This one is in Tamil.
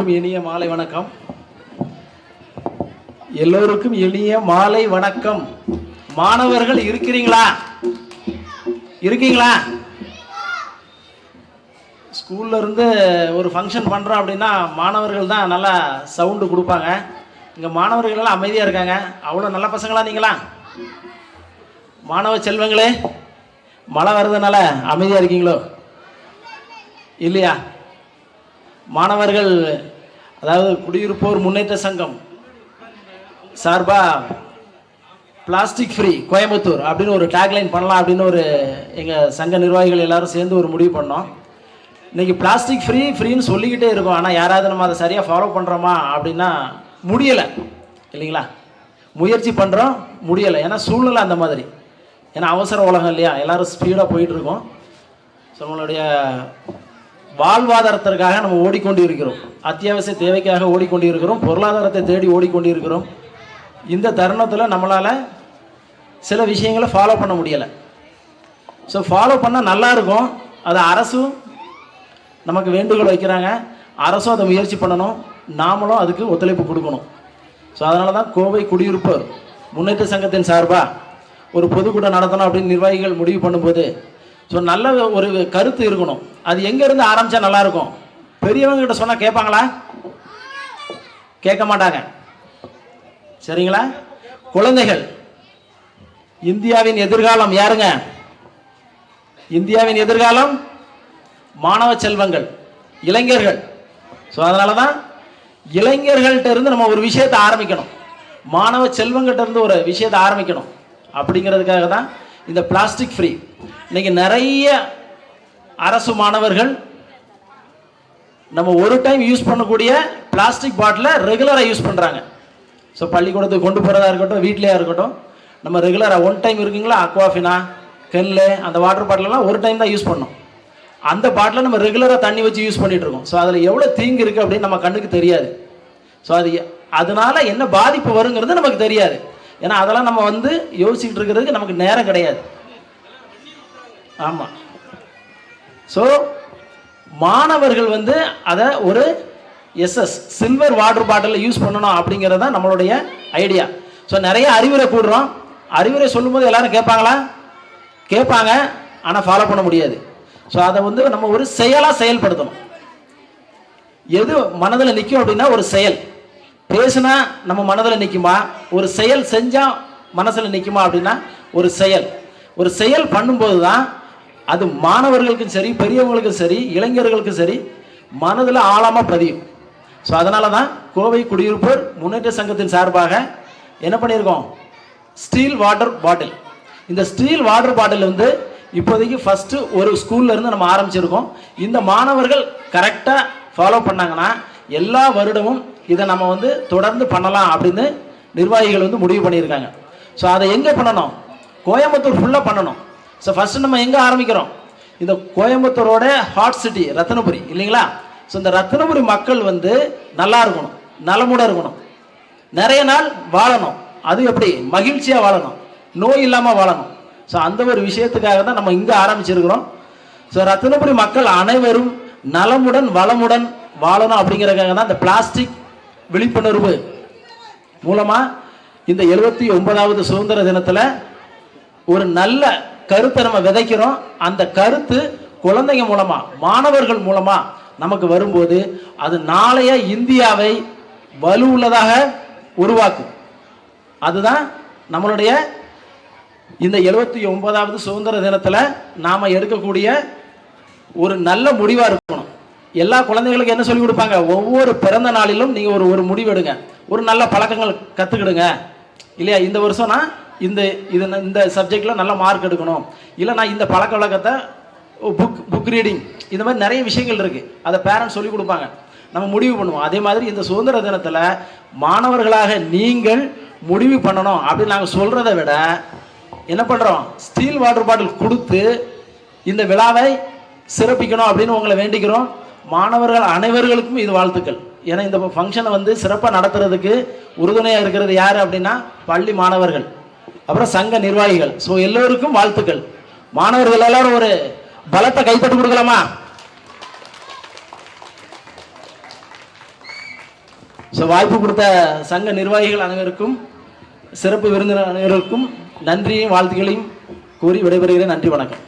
எல்லோருக்கும் இனிய மாலை வணக்கம். எல்லோருக்கும் இனிய மாலை வணக்கம். மாணவர்கள் இருக்கிறீங்களா? இருக்கீங்களா? ஸ்கூல்ல இருந்து ஒரு ஃபங்க்ஷன் பண்றோம் அப்படின்னா மாணவர்கள் தான் நல்லா சவுண்டு கொடுப்பாங்க. இங்க மாணவர்கள் எல்லாம் அமைதியா இருக்காங்க. அவ்வளோ நல்ல பசங்களா நீங்களா? மாணவ செல்வங்களே மழை வர்றதுனால அமைதியா இருக்கீங்களோ? இல்லையா? மாணவர்கள் அதாவது குடியிருப்போர் முன்னேற்ற சங்கம் சார்பா பிளாஸ்டிக் ஃப்ரீ கோயம்புத்தூர் அப்படின்னு ஒரு டேக்லைன் பண்ணலாம் அப்படின்னு ஒரு எங்கள் சங்க நிர்வாகிகள் எல்லாரும் சேர்ந்து ஒரு முடிவு பண்ணோம். இன்றைக்கி பிளாஸ்டிக் ஃப்ரீ ஃப்ரீன்னு சொல்லிக்கிட்டே இருக்கோம். ஆனால் யாராவது நம்ம அதை சரியாக ஃபாலோ பண்ணுறோமா அப்படின்னா முடியலை. இல்லைங்களா? முயற்சி பண்ணுறோம் முடியலை. ஏன்னா சூழ்நிலை அந்த மாதிரி. ஏன்னா அவசர உலகம் இல்லையா? எல்லோரும் ஸ்பீடாக போயிட்டுருக்கோம் ஸோ நம்மளுடைய வாழ்வாதாரத்திற்காக நம்ம ஓடிக்கொண்டு இருக்கிறோம் அத்தியாவசிய தேவைக்காக ஓடிக்கொண்டு இருக்கிறோம் பொருளாதாரத்தை தேடி ஓடிக்கொண்டு இருக்கிறோம் இந்த தருணத்தில் நம்மளால் சில விஷயங்களை ஃபாலோ பண்ண முடியலை. ஸோ ஃபாலோ பண்ணால் நல்லா இருக்கும். அது அரசும் நமக்கு வேண்டுகோள் வைக்கிறாங்க. அரசும் அதை முயற்சி பண்ணணும். நாமளும் அதுக்கு ஒத்துழைப்பு கொடுக்கணும். ஸோ அதனால தான் கோவை குடியிருப்போர் முன்னேற்ற சங்கத்தின் சார்பாக ஒரு பொதுக்கூட்டம் நடத்தணும் அப்படின்னு நிர்வாகிகள் முடிவு பண்ணும்போது ஸோ நல்ல ஒரு கருத்து இருக்கணும். அது எங்கேருந்து ஆரம்பித்தா நல்லா இருக்கும் பெரியவங்க கிட்ட சொன்னால் கேட்பாங்களா? கேட்க மாட்டாங்க. சரிங்களா? குழந்தைகள் இந்தியாவின் எதிர்காலம் யாருங்க? இந்தியாவின் எதிர்காலம் மாணவ செல்வங்கள் இளைஞர்கள். ஸோ அதனால தான் இளைஞர்கள்ட்ட இருந்து நம்ம ஒரு விஷயத்தை ஆரம்பிக்கணும். மாணவ செல்வங்கிட்ட இருந்து ஒரு விஷயத்தை ஆரம்பிக்கணும். அப்படிங்கிறதுக்காக தான் இந்த பிளாஸ்டிக் ஃப்ரீ இன்னைக்கு நிறைய அரசு மாணவர்கள் நம்ம ஒரு டைம் யூஸ் பண்ணக்கூடிய பிளாஸ்டிக் பாட்டிலை ரெகுலராக யூஸ் பண்ணுறாங்க ஸோ பள்ளிக்கூடத்துக்கு கொண்டு போகிறதா இருக்கட்டும் வீட்லேயா இருக்கட்டும் நம்ம ரெகுலராக ஒன் டைம் இருக்குங்களா? அக்வாஃபினா கெல்லு அந்த வாட்டர் பாட்டிலெல்லாம் ஒரு டைம் தான் யூஸ் பண்ணோம். அந்த பாட்டில் நம்ம ரெகுலராக தண்ணி வச்சு யூஸ் பண்ணிகிட்டு இருக்கோம். ஸோ அதில் எவ்வளோ தீங்கு இருக்குது அப்படின்னு நம்ம கண்ணுக்கு தெரியாது. ஸோ அது அதனால என்ன பாதிப்பு வருங்கிறது நமக்கு தெரியாது. ஏன்னா அதெல்லாம் நம்ம வந்து யோசிச்சுட்டு இருக்கிறதுக்கு நமக்கு நேரம் கிடையாது. ஆமாம் ஸோ மாணவர்கள் வந்து அதை ஒரு எஸ்எஸ் சில்வர் வாட்டர் பாட்டிலில் யூஸ் பண்ணணும் அப்படிங்கிறது தான் நம்மளுடைய ஐடியா ஸோ நிறைய அறிவுரை கூடுறோம். அறிவுரை சொல்லும்போது எல்லாரும் கேட்பாங்களா? கேட்பாங்க ஆனால் ஃபாலோ பண்ண முடியாது. ஸோ அதை வந்து நம்ம ஒரு செயலாக செயல்படுத்தணும். எது மனதில் நிற்கும் அப்படின்னா ஒரு செயல். பேசுனா நம்ம மனதில் நிற்குமா ஒரு செயல் செஞ்சால் மனசில் நிற்குமா அப்படின்னா ஒரு செயல். ஒரு செயல் பண்ணும்போது தான் அது மாணவர்களுக்கும் சரி பெரியவங்களுக்கும் சரி இளைஞர்களுக்கும் சரி மனதில் ஆழமாக பதியும். ஸோ அதனால தான் கோவை குடியிருப்போர் முன்னேற்ற சங்கத்தின் சார்பாக என்ன பண்ணியிருக்கோம்? ஸ்டீல் வாட்டர் பாட்டில் இந்த ஸ்டீல் வாட்டர் பாட்டில் வந்து இப்போதைக்கு ஃபஸ்ட்டு ஒரு ஸ்கூல்லேருந்து நம்ம ஆரம்பிச்சிருக்கோம். இந்த மாணவர்கள் கரெக்டாக ஃபாலோ பண்ணாங்கன்னா எல்லா வருடமும் இதை நம்ம வந்து தொடர்ந்து பண்ணலாம் அப்படின்னு நிர்வாகிகள் வந்து முடிவு பண்ணியிருக்காங்க. ஸோ அதை எங்கே பண்ணணும்? கோயம்புத்தூர் ஃபுல்லாக பண்ணணும். ஸோ ஃபஸ்ட்டு நம்ம எங்கே ஆரம்பிக்கிறோம்? இந்த கோயம்புத்தூரோட ஹாட் சிட்டி ரத்தனபுரி இல்லைங்களா? ஸோ இந்த ரத்தனபுரி மக்கள் வந்து நல்லா இருக்கணும் நலமுட இருக்கணும். நிறைய நாள் வாழணும். அது எப்படி? மகிழ்ச்சியாக வாழணும். நோய் இல்லாமல் வாழணும். ஸோ அந்த ஒரு விஷயத்துக்காக தான் நம்ம இங்கே ஆரம்பிச்சிருக்கிறோம். ஸோ ரத்தினபுரி மக்கள் அனைவரும் நலமுடன் வளமுடன் வாழணும் அப்படிங்கிறக்காக தான் இந்த பிளாஸ்டிக் விழிப்புணர்வு மூலமாக இந்த எழுபத்தி ஒன்பதாவது சுதந்திர தினத்தில் ஒரு நல்ல கருத்தை நம்ம விதைக்கிறோம். அந்த கருத்து குழந்தைங்க மூலமா மாணவர்கள் மூலமா நமக்கு வரும்போது அது நாளைய இந்தியாவை வலுவுள்ளதாக உருவாக்கும். அதுதான் நம்மளுடைய இந்த எழுபத்தி ஒன்பதாவது சுதந்திர தினத்தில் நாம் எடுக்கக்கூடிய ஒரு நல்ல முடிவாக இருக்கணும். எல்லா குழந்தைகளுக்கும் என்ன சொல்லி கொடுப்பாங்க? ஒவ்வொரு பிறந்த நாளிலும் நீங்கள் ஒரு ஒரு முடிவு எடுங்க. ஒரு நல்ல பழக்கங்கள் கற்றுக்கிடுங்க இல்லையா? இந்த வருஷம் நான் இந்த இது இந்த சப்ஜெக்டில் நல்ல மார்க் எடுக்கணும். இல்லை நான் இந்த பழக்க வழக்கத்தை புக் புக் ரீடிங் இந்த மாதிரி நிறைய விஷயங்கள் இருக்குது அதை பேரண்ட்ஸ் சொல்லி கொடுப்பாங்க. நம்ம முடிவு பண்ணுவோம். அதே மாதிரி இந்த சுதந்திர தினத்தில் மாணவர்களாக நீங்கள் முடிவு பண்ணணும் அப்படின்னு நாங்கள் சொல்கிறத விட என்ன பண்ணுறோம் ஸ்டீல் வாட்டர் பாட்டில் கொடுத்து இந்த விழாவை சிறப்பிக்கணும் அப்படின்னு உங்களை வேண்டிக்கிறோம். மாணவர்கள் அனைவர்களுக்கும் இது வாழ்த்துக்கள். ஏன்னா இந்த ஃபங்க்ஷனை வந்து சிறப்பாக நடத்துறதுக்கு உறுதுணையாக இருக்கிறது யார் அப்படின்னா பள்ளி மாணவர்கள். அப்புறம் சங்க நிர்வாகிகள். ஸோ எல்லோருக்கும் வாழ்த்துக்கள். மாணவர்கள் எல்லாரும் ஒரு பலத்தை கைத்தட்டு கொடுக்கலாமா? ஸோ வாய்ப்பு கொடுத்த சங்க நிர்வாகிகள் அனைவருக்கும் சிறப்பு விருந்தினர் அனைவருக்கும் நன்றியும் வாழ்த்துக்களையும் கூறி விடைபெறுகிறேன். நன்றி வணக்கம்.